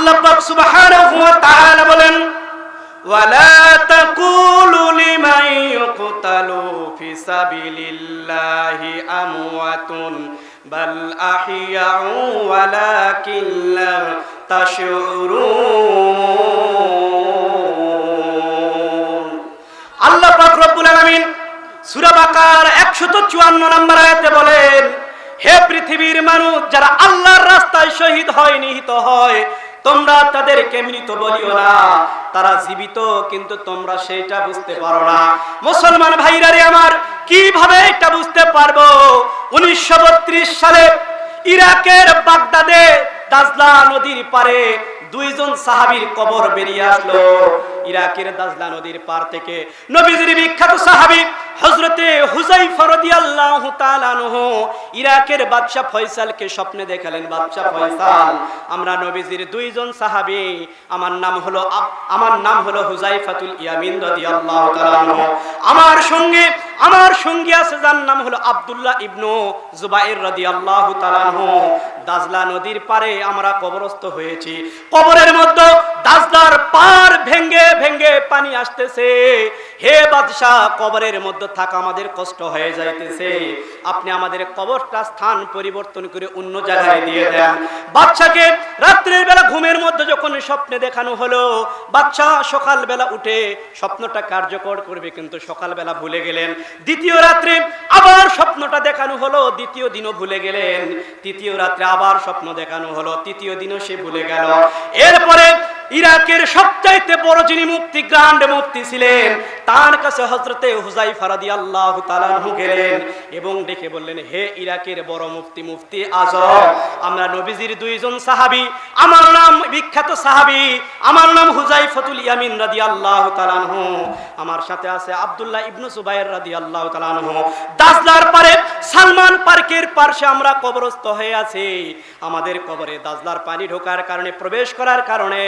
আল্লাহ পাক সুবহানাহু বলেন, ওয়ালা তাকুলু লিমান ইউকতালু ফি সাবিলিল্লাহি আমওয়াতুন, বাল আহইয়াউ ওয়ালাকিন লা তাশউরুন। আল্লাহ পাক রব্বুল আলামিন 154 নম্বর আয়াতে বলেন, হে পৃথিবীর মানুষ, যারা আল্লাহর রাস্তায় শহীদ হয়, নিহিত হয় তোমরা তাদেরকে মৃত বলিও না। তারা জীবিত, কিন্তু তোমরা সেইটা বুঝতে পারো না। মুসলমান ভাইরা রে আমার, কীভাবে এটা বুঝতে পারব? উনিশশো বত্রিশ সালে ইরাকের বাগদাদে দাজলা নদীর পারে দুইজন সাহাবীর কবর বেরিয়ে আসলো। ইরাকের দাজলা নদীর পার থেকে নবীজির বিখ্যাত সাহাবী রাদিয়াল্লাহু তাআলা ইরাকের বাদশা ফয়সালকে স্বপ্নে দেখালেন বাদশা ফয়সাল, আমরা নবীজির দুইজন সাহাবী, আমার নাম হলো আমার নাম হলো হুযাইফাতুল ইয়ামিন রাদিয়াল্লাহু তাআলা আনহু। আমার সঙ্গে, আমার সঙ্গী আছে, যার নাম হলো আব্দুল্লাহ ইবনু জুবাইর রাদিয়াল্লাহু তাআলা আনহু। দাজলা নদীর পারে আমরা কবরস্থ হয়েছি। কবরের মধ্যে দাজলার পার ভেঙ্গে ভেঙ্গে পানি আসতেছে। হে বাদশাহ, কবরের মধ্যে থাকা আমাদের কষ্ট হয়ে যাইতেছে। আপনি আমাদের কবরটা স্থান পরিবর্তন করে অন্য জায়গায় দিয়ে দেন। বাচ্চাকে রাত্রের বেলা ঘুমের মধ্যে যখন স্বপ্নে দেখানো হলো বাচ্চা সকালবেলা উঠে স্বপ্নটা কার্যকর করবে, কিন্তু সকালবেলা ভুলে গেলেন। দ্বিতীয় রাত্রে আবার স্বপ্নটা দেখানো হলো, দ্বিতীয় দিনও ভুলে গেলেন। তৃতীয় রাত্রে আবার স্বপ্ন দেখানো হলো, তৃতীয় দিনও সে ভুলে গেল। এরপরে ইরাকের সবচাইতে বড় যিনি মুফতি, গ্রান্ড মুফতি ছিলেন, তার কাছে হজরতে হুজাই ফারাদি আল্লাহ গেলেন এবং ডেকে বললেন, হে ইরাকের বড় মুফতি মুফতি আজম, আমরা নবীজির দুইজন সাহাবী, আমার নাম বিখ্যাত সাহাবী, আমার নাম হুজাই ফতুল ইয়ামিন রাদি আল্লাহ তালানহু আমার সাথে আছে আব্দুল্লাহ ইবনু সুবাইর রাদি আল্লাহ তালানহু দাজলার পারে পার্শ্বে আমরা কবরস্থ হয়ে আছি। আমাদের কবরে দাজলার পানি ঢোকার কারণে, প্রবেশ করার কারণে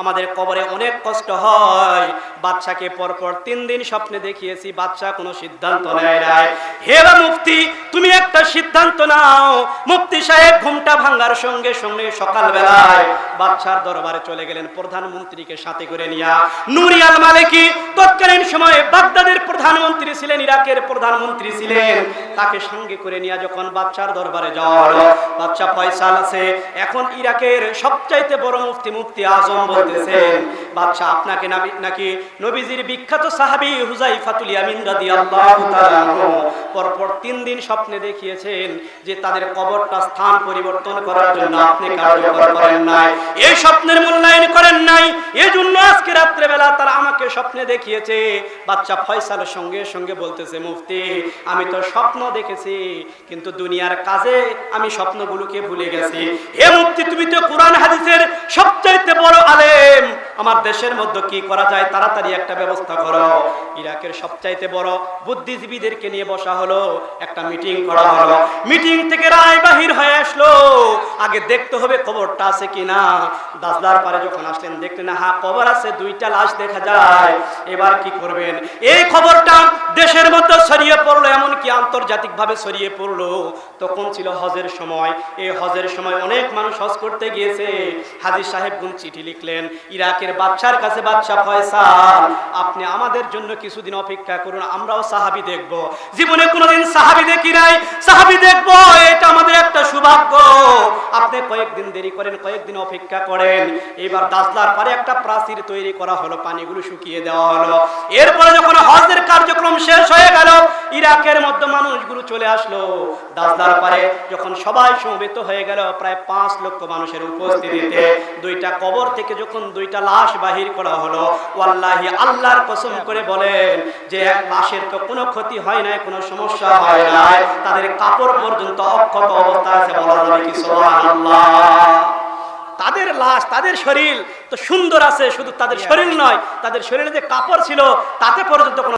আমাদের কবরে অনেক কষ্ট হয়। বাচ্চাকে পরপর তিন দিন স্বপ্নে দেখিয়েছি বাচ্চা কোনো সিদ্ধান্ত নেয় নাই। হে মুফতি, তুমি একটা সিদ্ধান্ত নাও। মুফতি সাহেব ঘুমটা ভাঙ্গার সঙ্গে সঙ্গে সকালবেলায় বাচ্চার দরবারে চলে গেলেন প্রধানমন্ত্রীকে সাথে করে নিয়া। নুরিয়াল মালিকি তৎকালীন সময়ে বাগদাদের প্রধানমন্ত্রী ছিলেন, ইরাকের প্রধানমন্ত্রী ছিলেন। তাকে সঙ্গে করে নিয়ে যখন বাচ্চার দরবারে যাওয়া হলো ফয়সাল আছে। এখন ইরাকের সবচাইতে বড় মুফতি মুফতি আজম বলতেছেন, বাচ্চা আপনাকে নাবি- নাকি নবীজির বিখ্যাত সাহাবী হুজাইফাতুল ইয়ামিন রাদিয়াল্লাহু তাআলা পরপর তিন দিন স্বপ্নে দেখিয়েছেন যে তাদের কবরটা স্থান পরিবর্তন করার জন্য আপনি কার্যকর করেন নাই। এই স্বপ্নের মূল্যায়ন জন্য আজকে রাত্রেবেলা তারা আমাকে স্বপ্নে দেখিয়েছে। বাচ্চা ফয়সালের সঙ্গে সঙ্গে বলতেছে, মুফতি, আমি তো স্বপ্ন দেখেছি, কিন্তু দুনিয়ার কাজে আমি স্বপ্নগুলোকে ভুলে গেছি। হে মুফতি, তুমি তো কোরআন হাদিসের সবচাইতে বড় আলেম। আমার দেশের মধ্যে কি করা যায় তাড়াতাড়ি একটা ব্যবস্থা করো। ইরাকের সবচাইতে বড় বুদ্ধিজীবীদেরকে নিয়ে বসা হলো, একটা মিটিং করা হলো। মিটিং থেকে রায় বাহির হয়ে আসলো আগে দেখতে হবে কবরটা আছে কিনা। দাসদার পারে যখন আসলেন, দেখলেন হ্যাঁ কবর আছে, দুইটা লাশ দেখা যায়। এবার কি করবেন? এই খবরটা দেশের মধ্যে ছড়িয়ে পড়ল, এমনকি আন্তর্জাতিক ভাবে ছড়িয়ে পড়ল। তখন ছিল হজের সময়। এই হজের সময় অনেক মানুষ হজ করতে গিয়েছে। হাজির সাহেব গুন চিঠি লিখলেন, ইরাকের বাচ্চার কাছে বাচ্চা ফয়সাল, আপনি আমাদের জন্য কিছুদিন অপেক্ষা করুন, আমরাও সাহাবি দেখব। জীবনে কোনোদিন সাহাবি দেখি নাই। সাহাবি দেখব, এটা আমাদের একটা সৌভাগ্য। আপনি কয়েকদিন দেরি করেন, কয়েকদিন অপেক্ষা করেন। এবার দাজলার পারে একটা প্রাচীর তৈরি করা হলো, পানিগুলো শুকিয়ে দেওয়া হলো। এরপরে যখন হজের কার্যক্রম শেষ হয়ে গেল। ইরাকের মধ্যে মানুষগুলো চলে আসলো। দাজলার পারে যখন সবাই সমবেত হয়ে গেল প্রায় পাঁচ লক্ষ মানুষের উপস্থিতিতে দুইটা কবর থেকে যখন দুইটা লাশ বাহির করা হলো ওয়াল্লাহি আল্লাহর কসম করে বলেন যে এক লাশের তো কোনো ক্ষতি হয় নাই কোনো সমস্যা হয় নাই। তাদের কাপড় পর্যন্ত অক্ষত অবস্থা আছে বলা যাবে কি সুবহানাল্লাহ? তাদের লাশ তাদের শরীর তো সুন্দর আছে শুধু তাদের শরীর নয় তাদের শরীরে যে কাপড় ছিল তাতে পর্যন্ত কোনো